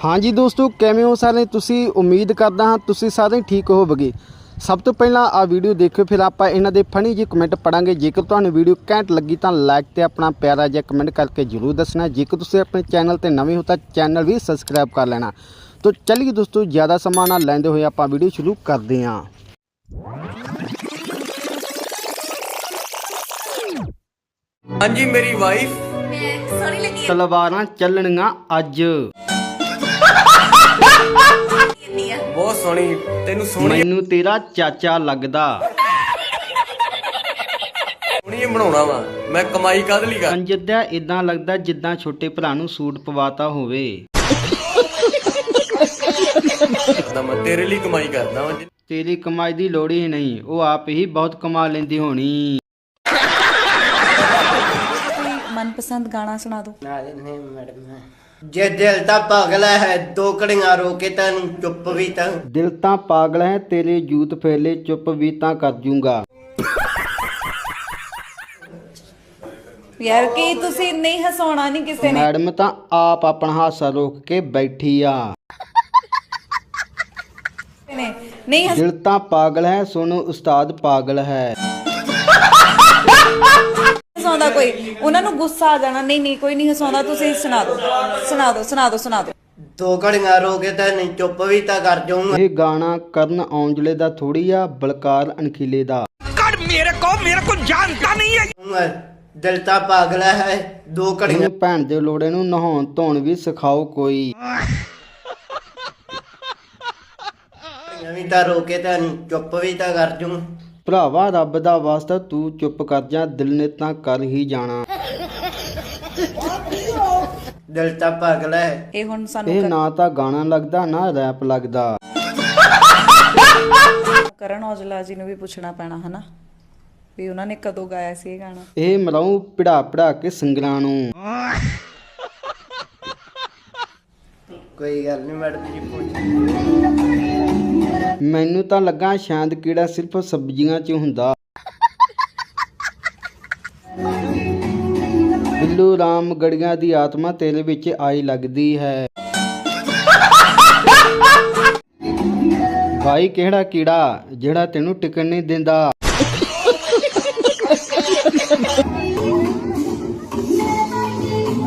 ਹਾਂਜੀ ਦੋਸਤੋ ਕਿਵੇਂ ਹੋ ਸਾਰੇ? ਤੁਸੀਂ ਉਮੀਦ ਕਰਦਾ ਹਾਂ ਤੁਸੀਂ ਸਾਰੇ ਠੀਕ ਹੋਵੋਗੇ। ਸਭ ਤੋਂ ਪਹਿਲਾਂ ਆ ਵੀਡੀਓ ਦੇਖਿਓ ਫਿਰ ਆਪਾਂ ਇਹਨਾਂ ਦੇ ਫਨੀ ਜਿਹੇ ਕਮੈਂਟ ਪੜਾਂਗੇ ਜੇਕਰ ਤੁਹਾਨੂੰ ਵੀਡੀਓ ਘੈਂਟ ਲੱਗੀ ਤਾਂ ਲਾਈਕ ਤੇ ਆਪਣਾ ਪਿਆਰਾ ਜਿਹਾ ਕਮੈਂਟ ਕਰਕੇ ਜਰੂਰ ਦੱਸਣਾ। ਜੇਕਰ ਤੁਸੀਂ ਆਪਣੇ ਚੈਨਲ ਤੇ ਨਵੇਂ ਹੋ ਤਾਂ ਚੈਨਲ ਵੀ ਸਬਸਕ੍ਰਾਈਬ ਕਰ ਲੈਣਾ। ਤਾਂ ਚੱਲੀਏ ਦੋਸਤੋ ਜ਼ਿਆਦਾ ਸਮਾਂ ਨਾ ਲੈਂਦੇ ਹੋਏ ਆਪਾਂ ਵੀਡੀਓ ਸ਼ੁਰੂ ਕਰਦੇ ਹਾਂ। ਹਾਂਜੀ ਮੇਰੀ ਵਾਈਫ ਮੈਂ ਸੋਹਣੀ ਲੱਗੀ ਤਲਵਾਰਾਂ ਚੱਲਣੀਆਂ ਅੱਜ। ਬਹੁਤ ਸੋਹਣੀ ਤੈਨੂੰ ਸੋਹਣੀ ਮੈਨੂੰ ਤੇਰਾ ਚਾਚਾ ਲੱਗਦਾ। ਸੋਹਣੀ ਹੀ ਬਣਾਉਣਾ ਵਾ। ਮੈਂ ਕਮਾਈ ਕਾਹਦੇ ਲਈ ਕਰ ਕੰਜਦਿਆ ਇਦਾਂ ਲੱਗਦਾ ਜਿੱਦਾਂ ਛੋਟੇ ਭਰਾ ਨੂੰ ਸੂਟ ਪਵਾਤਾ ਹੋਵੇ। ਕਰਦਾ ਮੈਂ ਤੇਰੇ ਲਈ ਕਮਾਈ ਕਰਦਾ ਵਾਂ। ਜਿ- ਤੇਰੀ ਕਮਾਈ ਦੀ ਲੋੜ ਹੀ ਨਹੀਂ ਉਹ ਆਪ ਹੀ ਬਹੁਤ ਕਮਾ ਲੈਂਦੀ ਹੋਣੀ। ਕੋਈ ਮਨਪਸੰਦ ਗਾਣਾ ਸੁਣਾ ਦਿਓ। ਜੇ ਦਿਲ ਤਾਂ ਪਾਗਲ ਹੈ ਦੋ ਕੜੀਆਂ ਰੋ ਕੇ ਤਾਂ ਚੁੱਪ ਵੀ ਤਾਂ। ਦਿਲ ਤਾਂ ਪਾਗਲ ਹੈ ਤੇਰੇ ਜੂਤ ਫੇਲੇ ਚੁੱਪ ਵੀ ਤਾਂ ਕਰ ਜੂੰਗਾ। ਯਾਰ ਕੀ ਤੁਸੀਂ ਨਹੀਂ ਹਸਾਉਣਾ ਨਹੀਂ ਕਿਸੇ ਨੇ? ਮੈਡਮ ਤਾਂ ਆਪ ਆਪਣਾ ਹਾਸਾ ਰੋਕ ਕੇ ਬੈਠੀ ਆ। ਨੇ ਨਹੀਂ ਹੱਸ- ਦਿਲ ਤਾਂ ਪਾਗਲ ਹੈ ਸੁਣੋ ਉਸਤਾਦ ਪਾਗਲ ਹੈ। ਹਸਾਉਂਦਾ ਕੋਈ? ਉਹਨਾਂ ਨੂੰ ਗੁੱਸਾ ਆ ਜਾਣਾ ਨਹੀਂ ਨਹੀਂ ਕੋਈ ਨਹੀਂ ਹਸਾਉਂਦਾ ਤੁਸੀਂ ਸੁਣਾ ਦਿਓ। ਸੁਣਾ ਦਿਓ ਸੁਣਾ ਦਿਓ ਸੁਣਾ ਦਿਓ। ਦੋ ਕੜੀਆਂ ਰੋ ਕੇ ਤਾਂ ਚੁੱਪ ਵੀ ਤਾਂ ਕਰ ਜਾਊਂਗਾ। ਇਹ ਗਾਣਾ ਕਰਨ ਔਂਜਲੇ ਦਾ ਥੋੜੀ ਆ ਬਲਕਾਰ ਅਣਖੀਲੇ ਦਾ। ਦਿਲ ਤਾਂ ਪਾਗਲ ਹੈ ਦੋ ਇਹਨੂੰ ਭੈਣ ਦੇ ਲੋੜੇ ਨੂੰ ਨਹਾਉਣ ਧੋਣ ਵੀ ਸਿਖਾਓ ਕੋਈ। ਵੀ ਤਾਂ ਰੋ ਕੇ ਤਾਂ ਚੁੱਪ ਵੀ ਤਾਂ ਕਰ ਜੂੰ ਭਰਾਵਾ ਰੱਬ ਦਾ ਵਾਸਤਾ ਤੂੰ ਚੁੱਪ ਕਰ ਜਾ ਦਿਲ ਨੇ ਤਾਂ ਕਰ ਹੀ ਜਾਣਾ। ਦਿਲ ਤਾਂ ਪਾਗਲ ਹੈ ਇਹ ਹੁਣ ਸਾਨੂੰ ਇਹ ਨਾ ਤਾਂ ਗਾਣਾ ਲੱਗਦਾ ਨਾ ਰੈਪ ਲੱਗਦਾ। ਕਰਨ ਔਜਲਾ ਜੀ ਨੂੰ ਵੀ ਪੁੱਛਣਾ ਪੈਣਾ ਹਨਾ? ਵੀ ਉਹਨਾਂ ਨੇ ਕਦੋਂ ਗਾਇਆ ਸੀ ਇਹ ਗਾਣਾ? ਇਹ ਮਰਾਉ ਪਿੜਾ ਪਿੜਾ ਕੇ ਸਿੰਗਰਾਂ ਨੂੰ। ਕੋਈ ਗੱਲ ਨਹੀਂ ਮੈਡਮ ਜੀ ਪੁੱਛ। ਮੈਨੂੰ ਤਾਂ ਲੱਗਾ ਸ਼ਾਇਦ ਕੀੜਾ ਸਿਰਫ ਸਬਜ਼ੀਆਂ 'ਚ ਹੁੰਦਾ। ਬਿੱਲੂ ਰਾਮ ਗੜੀਆਂ ਦੀ ਆਤਮਾ ਤੇਰੇ ਵਿੱਚ ਆਈ ਲੱਗਦੀ ਹੈ। ਭਾਈ ਕਿਹੜਾ ਕੀੜਾ ਜਿਹੜਾ ਤੈਨੂੰ ਟਿਕਣ ਨਹੀਂ ਦਿੰਦਾ?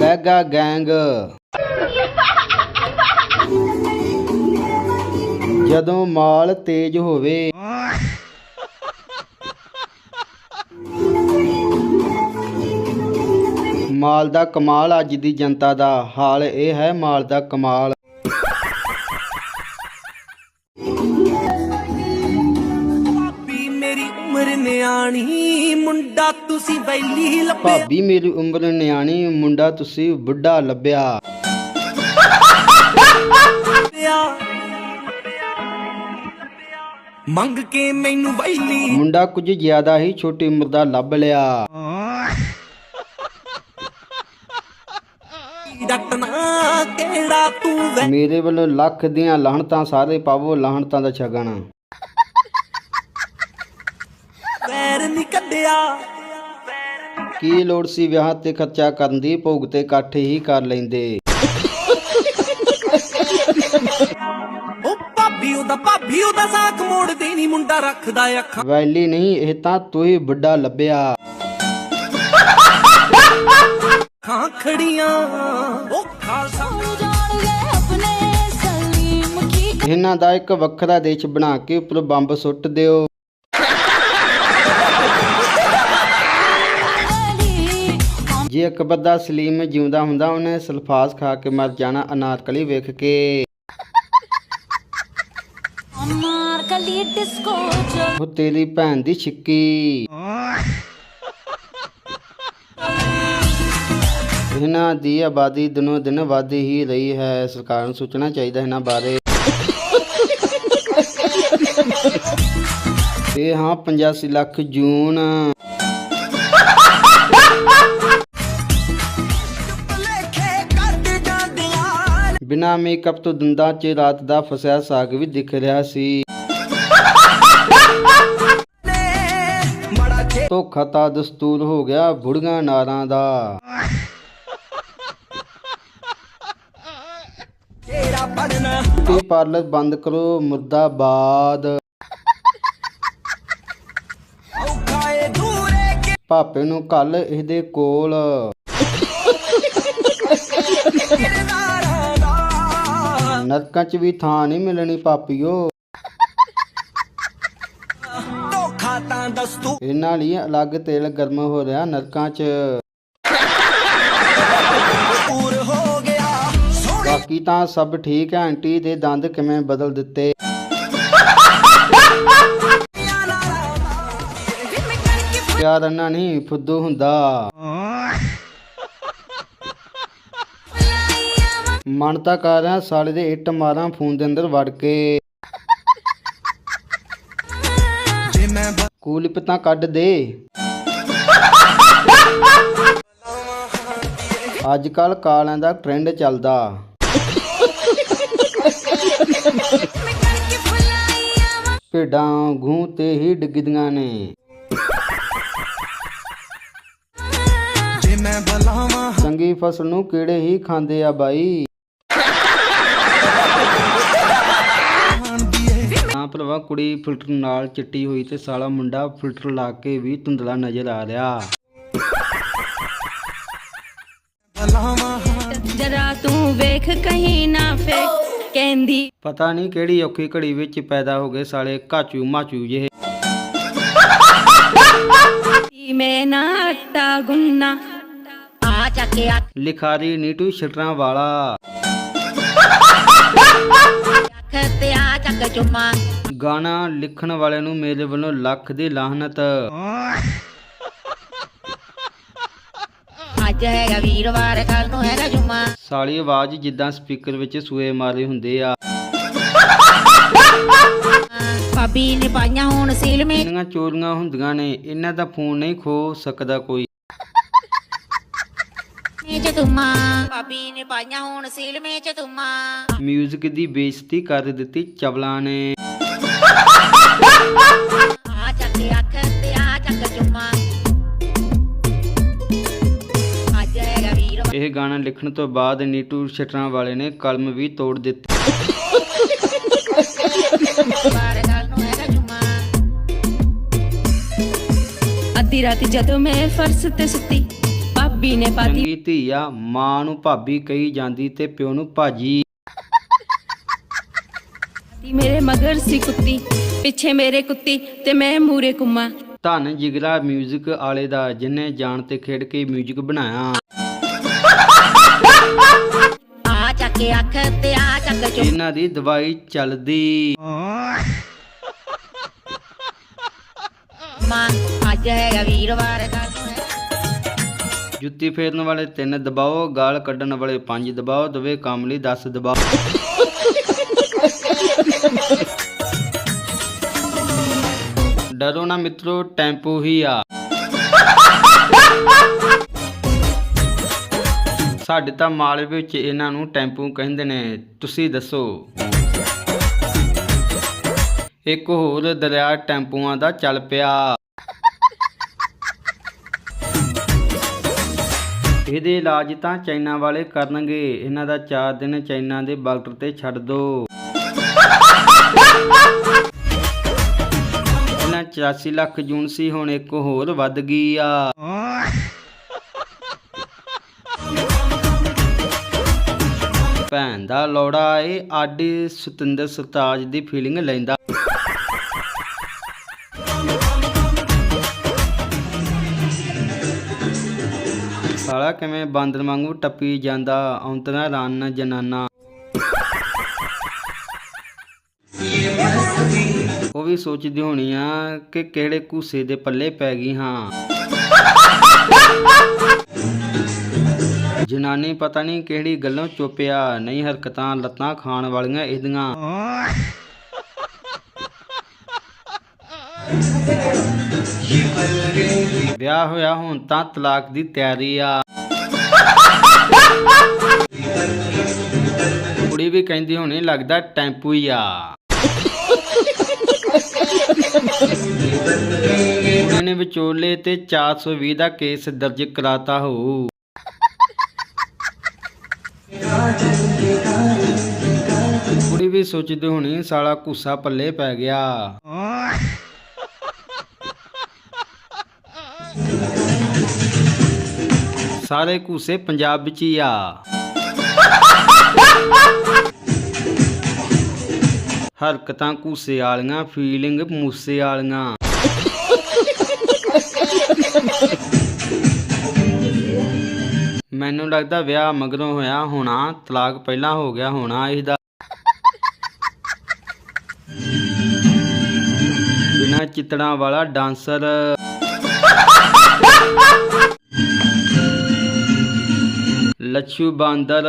ਲੈਗਾ ਗੈਂਗ। ਜਦੋਂ ਮਾਲ ਤੇਜ਼ ਹੋਵੇ। ਮਾਲ ਦਾ ਕਮਾਲ ਅੱਜ ਦੀ ਜਨਤਾ ਦਾ ਹਾਲ ਇਹ ਹੈ ਮਾਲ ਦਾ ਕਮਾਲ। ਭਾਬੀ ਮੇਰੀ ਉਮਰ ਨਿਆਣੀ ਮੁੰਡਾ ਤੁਸੀਂ ਵੈਲੀ ਲੱਭਿਆ। ਭਾਬੀ ਮੇਰੀ ਉਮਰ ਨਿਆਣੀ ਮੁੰਡਾ ਤੁਸੀਂ ਬੁੱਢਾ ਲੱਭਿਆ। ਮੰਗ ਕੇ ਮੈਨੂੰ ਵੈਲੀ ਮੁੰਡਾ ਕੁਝ ਜ਼ਿਆਦਾ ਹੀ ਛੋਟੀ ਉਮਰ ਦਾ ਲੱਭ ਲਿਆ। ਡਟਣਾ ਕਿਹੜਾ ਤੂੰ ਵੈ ਮੇਰੇ ਵੱਲੋਂ ਲੱਖ ਦੀਆਂ ਲਾਹਣਤਾਂ ਸਾਰੇ ਪਾਵੋ ਲਾਹਣਤਾਂ ਦਾ ਛਗਣ ਵੈਰ ਨਹੀਂ ਕੱਢਿਆ। ਕੀ ਲੋੜ ਸੀ ਵਿਆਹ ਤੇ ਖਰਚਾ ਕਰਨ ਦੀ? ਭੋਗ ਤੇ ਇਕੱਠ ਹੀ ਕਰ ਲੈਂਦੇ। ਭਾਬੀ ਉਹਦਾ ਭਾਬੀ ਉਹਦਾ ਸਾਥ ਮੋੜਦੀ ਨਹੀਂ ਮੁੰਡਾ ਰੱਖਦਾ ਅੱਖਾਂ। ਵੈਲੀ ਨਹੀਂ ਇਹ ਤਾਂ ਤੂੰ ਹੀ ਬੁੱਢਾ ਲੱਭਿਆ। ਖਾਂ ਖੜੀਆਂ ਉਹ ਖਾਲਸਾ। ਇਹਨਾਂ ਦਾ ਇੱਕ ਵੱਖਰਾ ਦੇਸ਼ ਬਣਾ ਕੇ ਉੱਪਰ ਬੰਬ ਸੁੱਟ ਦਿਓ। ਜੇ ਅਕਬਰ ਦਾ ਸਲੀਮ ਜਿਉਂਦਾ ਹੁੰਦਾ ਉਹਨੇ ਸਲਫਾਸ ਖਾ ਕੇ ਮਰ ਜਾਣਾ ਅਨਾਰਕਲੀ ਵੇਖ ਕੇ। ਉਹ ਤੇਰੀ ਭੈਣ ਦੀ ਛਿੱਕੀ। ਇਹਨਾਂ ਦੀ ਆਬਾਦੀ ਦਿਨੋ ਦਿਨ ਵੱਧ ਹੀ ਰਹੀ ਹੈ। ਸਰਕਾਰ ਨੂੰ ਸੋਚਣਾ ਚਾਹੀਦਾ ਇਹਨਾਂ ਬਾਰੇ। ਇਹ ਹਾਂ 85 ਲੱਖ ਜੂਨ। ਬਿਨਾ ਮੇਕਅਪ ਤੋਂ ਦੰਦਾਂ 'ਚ ਰਾਤ ਦਾ ਫਸਿਆ ਸਾਗ ਵੀ ਦਿਖ ਰਿਹਾ ਸੀ। ਧੋਖਾ ਤਾਂ ਦਸਤੂਰ ਹੋ ਗਿਆ ਬੁੜੀਆਂ ਨਾਰਾਂ ਦਾ। ਤੇਰਾ ਪਾਰਲਰ ਬੰਦ ਕਰੋ ਮੁਰਦਾਬਾਦ। ਭਾਪੇ ਨੂੰ ਕੱਲ ਇਹਦੇ ਕੋਲ। ਨਰਕਾਂ 'ਚ ਵੀ ਥਾਂ ਨਹੀਂ ਮਿਲਣੀ ਭਾਪੀਓ ਤਾਂ ਦੱਸ। ਤੂੰ ਇਹਨਾਂ ਲਈ ਅਲੱਗ ਤੇਲ ਗਰਮ ਹੋ ਰਿਹਾ ਨਰਕਾਂ 'ਚ। ਪੂਰ ਹੋ ਗਿਆ। ਸੋਹਣੀ ਬਾਕੀ ਤਾਂ ਸਭ ਠੀਕ ਹੈ ਆਂਟੀ ਦੇ ਦੰਦ ਕਿਵੇਂ ਬਦਲ ਦਿੱਤੇ? ਪਿਆਰ ਅੰਨਾ ਨਹੀਂ ਫੁੱਦੂ ਹੁੰਦਾ। ਮਨ ਤਾਂ ਕਰ ਰਿਹਾ ਸਾਲੇ ਦੇ ਇੱਟ ਮਾਰਾਂ ਫੋਨ ਦੇ ਅੰਦਰ ਵੜ ਕੇ। ਕੂਲਿਪ ਤਾਂ ਕੱਢ ਦੇ। ਅੱਜ ਕੱਲ ਕਾਲਿਆਂ ਦਾ ਟ੍ਰੈਂਡ ਚੱਲਦਾ। ਭੇਡਾਂ ਗੂੰ ਤੇ ਹੀ ਡਿੱਗਦੀਆਂ ਨੇ। ਜੇ ਮੈਂ ਬਲਾਵਾਂ। ਚੰਗੀ ਫਸਲ ਨੂੰ ਕੀੜੇ ਹੀ ਖਾਂਦੇ ਆ ਬਾਈ? ਭਰਾਵਾ ਕੁੜੀ ਫਿਲਟਰ ਨਾਲ ਚਿੱਟੀ ਹੋਈ ਤੇ ਸਾਲਾ ਮੁੰਡਾ ਫਿਲਟਰ ਲਾ ਕੇ ਵੀ ਧੁੰਦਲਾ ਨਜ਼ਰ ਆ ਰਿਹਾ। ਜਰਾ ਤੂੰ ਵੇਖ ਕਹੀਂ ਨਾ ਫੇਕ ਕਹਿੰਦੀ ਪਤਾ ਨਹੀਂ ਕਿਹੜੀ ਔਖੀ ਘੜੀ ਵਿੱਚ ਪੈਦਾ ਹੋ ਗਏ ਸਾਲੇ ਕਾਚੂ ਮਾਚੂ ਜਿਹੇ। ਮੈਂ ਨਾ ਆਟਾ ਗੁੰਨਾ ਆ ਚੱਕਿਆ ਲਿਖਾਰੀ ਨੀਟੂ ਸ਼ਟਰਾਂ ਵਾਲਾ ਤੇ ਆ ਚੱਕ ਚੁੰਮਾ। ਗਾਣਾ ਲਿਖਣ ਵਾਲੇ ਨੂੰ ਮੇਰੇ ਵੱਲੋਂ ਲੱਖ ਦੀ ਲਾਹਨਤ। ਅੱਜ ਹੈਗਾ ਵੀਰਵਾਰ ਕੱਲ ਨੂੰ ਹੈਗਾ ਜੁਮਾ। ਸਾਲੀ ਆਵਾਜ਼ ਜਿੱਦਾਂ ਸਪੀਕਰ ਵਿੱਚ ਸੂਏ ਮਾਰੇ ਹੁੰਦੇ ਆ। ਭਾਬੀ ਨੇ ਪਾਈਆਂ ਹੁਣ ਸੀਲ ਮੇ। ਇੰਨੀਆਂ ਚੋਰੀਆਂ ਹੁੰਦੀਆਂ ਨੇ ਇਹਨਾਂ ਦਾ ਫੋਨ ਨਹੀਂ ਖੋ ਸਕਦਾ ਕੋਈ। ਚ ਤੁਮਾ ਭਾਬੀ ਨੇ ਪਾਈਆਂ ਹੁਣ ਸੀਲ ਮੇ ਚ ਤੁਮਾ ਮਿਊਜ਼ਿਕ ਦੀ ਬੇਇੱਜ਼ਤੀ ਕਰ ਦਿੱਤੀ ਚਵਲਾਂ ਨੇ। ਆ ਚੱਕ ਅੱਖ ਤੇ ਆ ਚੱਕ ਚੁੰਮਾ। ਅੱਜ ਹੈਗਾ ਵੀਰਵਾਰ ਇਹ ਗਾਣਾ ਲਿਖਣ ਤੋਂ ਬਾਅਦ ਨੀਟੂ ਸ਼ਟਰਾਂ ਵਾਲੇ ਨੇ ਕਲਮ ਵੀ ਤੋੜ ਦਿੱਤੀ। ਨੂੰ ਹੈਗਾ ਅੱਧੀ ਰਾਤੀ ਜਦੋਂ ਮੈਂ ਫਰਸ਼ ਤੇ ਸੁੱਤੀ ਭਾਬੀ ਨੇ ਪਾਤੀ ਚੰਗੀ ਧੀ ਆ ਮਾਂ ਨੂੰ ਭਾਬੀ ਕਹੀ ਜਾਂਦੀ ਤੇ ਪਿਓ ਨੂੰ ਭਾਜੀ। ਮੇਰੇ ਮਗਰ ਸੀ ਕੁੱਤੀ। ਪਿੱਛੇ ਮੇਰੇ ਕੁੱਤੀ ਤੇ ਮੈਂ ਮੂਰੇ ਕੁੰਮਾ। ਧੰਨ ਜਿਗਰਾ ਮਿਊਜ਼ਿਕ ਵਾਲੇ ਦਾ ਜਿਨੇ ਜਾਣ ਤੇ ਖੇਡ ਕੇ ਮਿਊਜ਼ਿਕ ਬਣਾਇਆ। ਆ ਚੱਕ ਅੱਖ ਤੇ ਆ ਚੱਕ ਚੁੰਮਾ ਇਹਨਾਂ ਦੀ ਦਵਾਈ ਚੱਲਦੀ। ਅੱਜ ਹੈਗਾ ਵੀਰਵਾਰ ਜੁੱਤੀ ਫੇਰਨ ਵਾਲੇ ਤਿੰਨ ਦਬਾਓ ਗਾਲ ਕੱਢਣ ਵਾਲੇ ਪੰਜ ਦਬਾਓ ਦਵੇ ਕੰਮ ਲਈ 10 ਦਬਾਓ। ਡਰੋ ਨਾ ਮਿੱਤਰੋ, ਟੈਂਪੂ ਹੀ ਆ। ਸਾਡੇ ਤਾਂ ਮਾਲਵੇ ਵਿੱਚ ਇਹਨਾਂ ਨੂੰ ਟੈਂਪੂ ਕਹਿੰਦੇ ਨੇ, ਤੁਸੀਂ ਦੱਸੋ। ਇੱਕ ਹੋਰ ਦਰਿਆ ਟੈਂਪੂਆਂ ਦਾ ਚੱਲ ਪਿਆ। ਇਹਦੇ ਇਲਾਜ ਤਾਂ ਚਾਈਨਾ ਵਾਲੇ ਕਰਨਗੇ। ਇਹਨਾਂ ਦਾ 4 ਦਿਨ ਚਾਈਨਾ ਦੇ ਬਾਰਡਰ ਤੇ ਛੱਡ ਦੋ। 84 ਲੱਖ ਜੂਨ ਸੀ, ਹੁਣ ਇੱਕ ਹੋਰ ਵੱਧ ਗਈ ਆ। ਭੈਣ ਦਾ ਲੋੜਾ ਏ ਆਡੀ ਸਤਿੰਦਰ ਸਰਤਾਜ ਦੀ ਫੀਲਿੰਗ ਲੈਂਦਾ। ਸਾਲਾ ਕਿਵੇਂ ਬਾਂਦਰ ਵਾਂਗੂ ਟੱਪੀ ਜਾਂਦਾ ਔਂਤਰਾ ਰਨ ਜਨਾਨਾ। ਉਹ ਵੀ ਸੋਚਦੀ ਹੋਣੀ ਆ ਕਿ ਕਿਹੜੇ ਕੂਸੇ ਦੇ ਪੱਲੇ ਪੈ ਗਈ ਹਾਂ। ਜਨਾਨੀ ਪਤਾ ਨਹੀਂ ਕਿਹੜੀ ਗੱਲੋਂ ਚੁੱਪਿਆ, ਨਹੀਂ ਹਰਕਤਾਂ ਲੱਤਾਂ ਖਾਣ ਵਾਲੀਆਂ ਇਹਦੀਆਂ। ਵਿਆਹ ਹੋਇਆ ਹੁਣ ਤਾਂ ਤਲਾਕ ਦੀ ਤਿਆਰੀ ਆ। ਕੁੜੀ ਵੀ ਕਹਿੰਦੀ ਹੋਣੀ ਲੱਗਦਾ ਟੈਂਪੂ ਹੀ ਆ। ਨੇ ਵਿਚੋਲੇ ਤੇ 420 ਦਾ ਕੇਸ ਦਰਜ ਕਰਾਤਾ ਹੋ। ਕੁੜੀ ਵੀ ਸੋਚਦੀ ਹੋਣੀ ਸਾਲਾ ਘੁੱਸਾ ਪੱਲੇ ਪੈ ਗਿਆ। ਸਾਰੇ ਘੁੱਸੇ ਪੰਜਾਬ ਵਿੱਚ ਹੀ ਆ। ਹਰਕਤਾਂ ਘੁੱਸੇ ਵਾਲੀਆਂ ਫੀਲਿੰਗ ਮੂਸੇ ਵਾਲੀਆਂ। ਮੈਨੂੰ ਲੱਗਦਾ ਵਿਆਹ ਮਗਰੋਂ ਹੋਇਆ ਹੋਣਾ, ਤਲਾਕ ਪਹਿਲਾਂ ਹੋ ਗਿਆ ਹੋਣਾ, ਇਹਦਾ ਬਿਨਾ ਚਿਤੜਾਂ ਵਾਲਾ ਡਾਂਸਰ। ਲੱਛੂ ਬਾਂਦਰ।